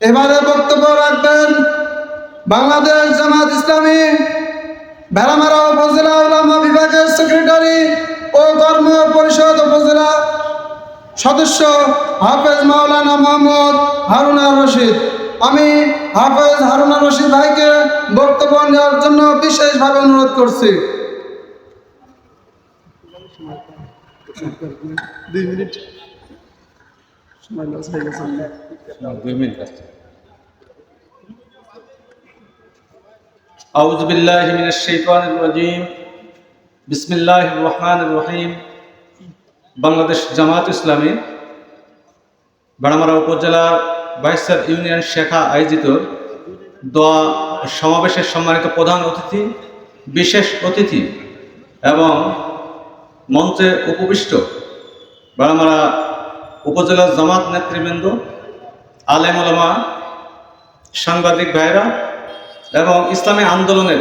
এবারে বক্তব্য রাখবেন বাংলাদেশ জামাত ইসলামী, ভেড়ামারা উপজেলা উলামা বিভাগের সেক্রেটারি ও কর্ম পরিষদ উপজেলা সদস্য হাফেজ মাওলানা মোহাম্মদ হারুনা রশিদ। আমি হাফেজ হারুনা রশিদ ভাইকে বক্তব্য নেওয়ার জন্য বিশেষভাবে অনুরোধ করছি। দুই মিনিট। সময় লস হয়ে গেছে। দুই মিনিট আছে أعوذ بالله من الشيطان الرجيم بسم الله الرحمن الرحيم বাংলাদেশ জামাত ইসলামী বাড়ামারা উপজেলার বাইসার ইউনিয়ন শাখা আয়োজিত দোয়া সমাবেশের সম্মানিত প্রধান অতিথি বিশেষ অতিথি এবং মঞ্চে উপবিষ্ট বাড়ামারা উপজেলার জামাত নেতৃবৃন্দ আলেম সাংবাদিক ভাইরা এবং ইসলামী আন্দোলনের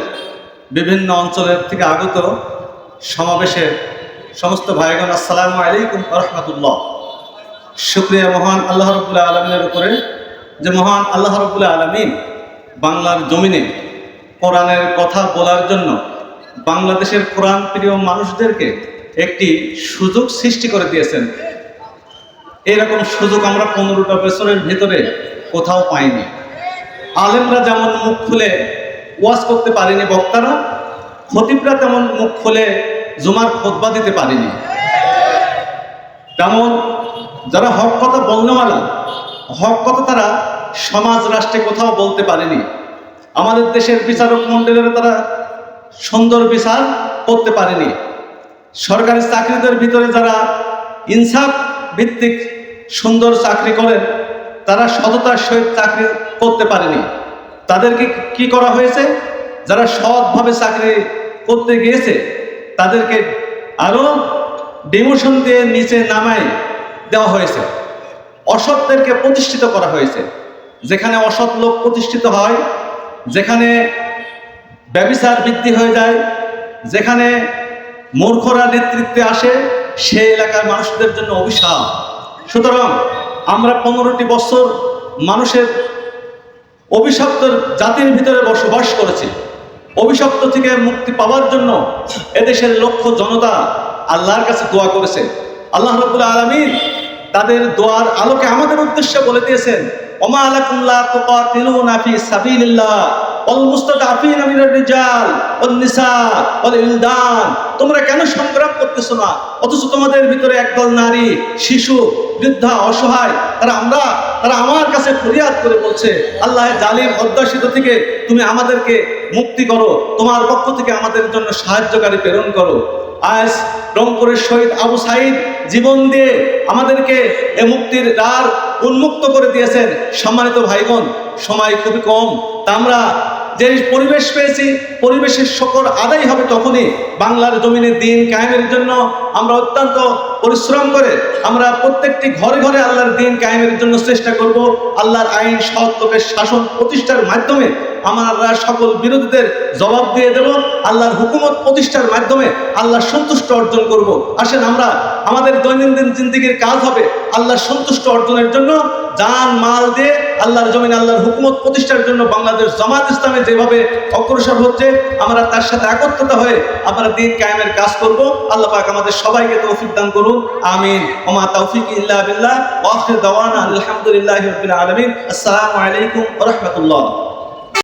বিভিন্ন অঞ্চলের থেকে আগত সমাবেশের সমস্ত ভাইগণ, আসসালামু আলাইকুম রহমতুল্লাহ। শুক্রিয়া মহান আল্লাহ রবুল্লাহ আলমিনের উপরে যে মহান আল্লাহ রবুল্লাহ আলমিন বাংলার জমিনে কোরআনের কথা বলার জন্য বাংলাদেশের কোরআন প্রিয় মানুষদেরকে একটি সুযোগ সৃষ্টি করে দিয়েছেন। এরকম সুযোগ আমরা পনেরোটা বছরের ভিতরে কোথাও পাইনি। আলেমরা যেমন মুখ খুলে ওয়াজ করতে পারেনি বক্তারা, খতিবরা তেমন মুখ খুলে জুমার খোদবা দিতে পারেনি। তেমন যারা হক কথা বলনেওয়ালা হক কথা তারা সমাজ, রাষ্ট্রে কোথাও বলতে পারেনি। আমাদের দেশের বিচারক মণ্ডলের তারা সুন্দর বিচার করতে পারেনি। সরকারি চাকরিদের ভিতরে যারা ইনসাফ ভিত্তিক সুন্দর চাকরি করেন, তারা সততার সহিত চাকরি করতে পারেনি। তাদেরকে কি করা হয়েছে? যারা সৎভাবে চাকরি করতে গিয়েছে, তাদেরকে আরও ডিমোশন দিয়ে নিচে নামায় দেওয়া হয়েছে। অসৎদেরকে প্রতিষ্ঠিত করা হয়েছে। যেখানে অসৎ লোক প্রতিষ্ঠিত হয়, যেখানে ব্যবিচার বৃদ্ধি হয়ে যায়, যেখানে মূর্খরা নেতৃত্বে আসে সে এলাকার মানুষদের জন্য অভিশাপ। সুতরাং আমরা পনেরোটি বছর মানুষের অভিশপ্ত জাতির ভিতরে বসবাস করেছি। অভিশপ্ত থেকে মুক্তি পাওয়ার জন্য এদেশের লক্ষ জনতা আল্লাহর কাছে দোয়া করেছে। আল্লাহ রবুল্লা আলমিন তাদের দোয়ার আলোকে আমাদের উদ্দেশ্যে বলে দিয়েছেন, ওমা আলাকুল্লাহ তুকাতিলুনা ফি সাবিলিল্লাহ। তোমরা কেন সংগ্রাম করতেছো না? অথচ তোমাদের ভিতরে একদল নারী, শিশু, বৃদ্ধা, অসহায়, তারা আমরা, তারা আমার কাছে ফরিয়াদ করে বলছে, আল্লাহ জালিম অধ্যাসিত থেকে তুমি আমাদেরকে মুক্তি করো। তোমার পক্ষ থেকে আমাদের জন্য সাহায্যকারী প্রেরণ করো। আজ রংপুরের শহীদ আবু সাইদ জীবন দিয়ে আমাদেরকে এ মুক্তির দ্বার উন্মুক্ত করে দিয়েছেন সম্মানিত ভাইগণ সময় খুবই কম। তা আমরা যে পরিবেশ পেয়েছি, পরিবেশের শকর আদায় হবে তখনই বাংলার জমিনে দিন কায়েমের জন্য আমরা অত্যন্ত পরিশ্রম করে আমরা প্রত্যেকটি ঘরে ঘরে আল্লাহর দিন কায়েমের জন্য চেষ্টা করব। আল্লাহর আইন সৎ শাসন প্রতিষ্ঠার মাধ্যমে আমরা সকল বিরোধীদের জবাব দিয়ে দেব। আল্লাহর হুকুমত প্রতিষ্ঠার মাধ্যমে আল্লাহর সন্তুষ্ট অর্জন করব। আসেন আমরা, আমাদের দৈনন্দিন জিন্দিগির কাজ হবে আল্লাহর সন্তুষ্ট অর্জনের জন্য জান, মাল দিয়ে আল্লাহর জমিন আল্লাহর হুকুমত প্রতিষ্ঠার জন্য বাংলাদেশ জামাত ইসলামে যেভাবে অগ্রসর হচ্ছে, আমরা তার সাথে একত্রিত হয়ে আমরা দিন কায়েমের কাজ করব। আল্লাহ পাক আমাদের সবাইকে তৌফিক দান করুন। আমিন। ওমা তৌফিক ইল্লা বিল্লাহ। ওয়া আখির দাওয়ানা আলহামদুলিল্লাহি রাব্বিল আলামিন। আসসালামু আলাইকুম ওয়া রাহমাতুল্লাহ।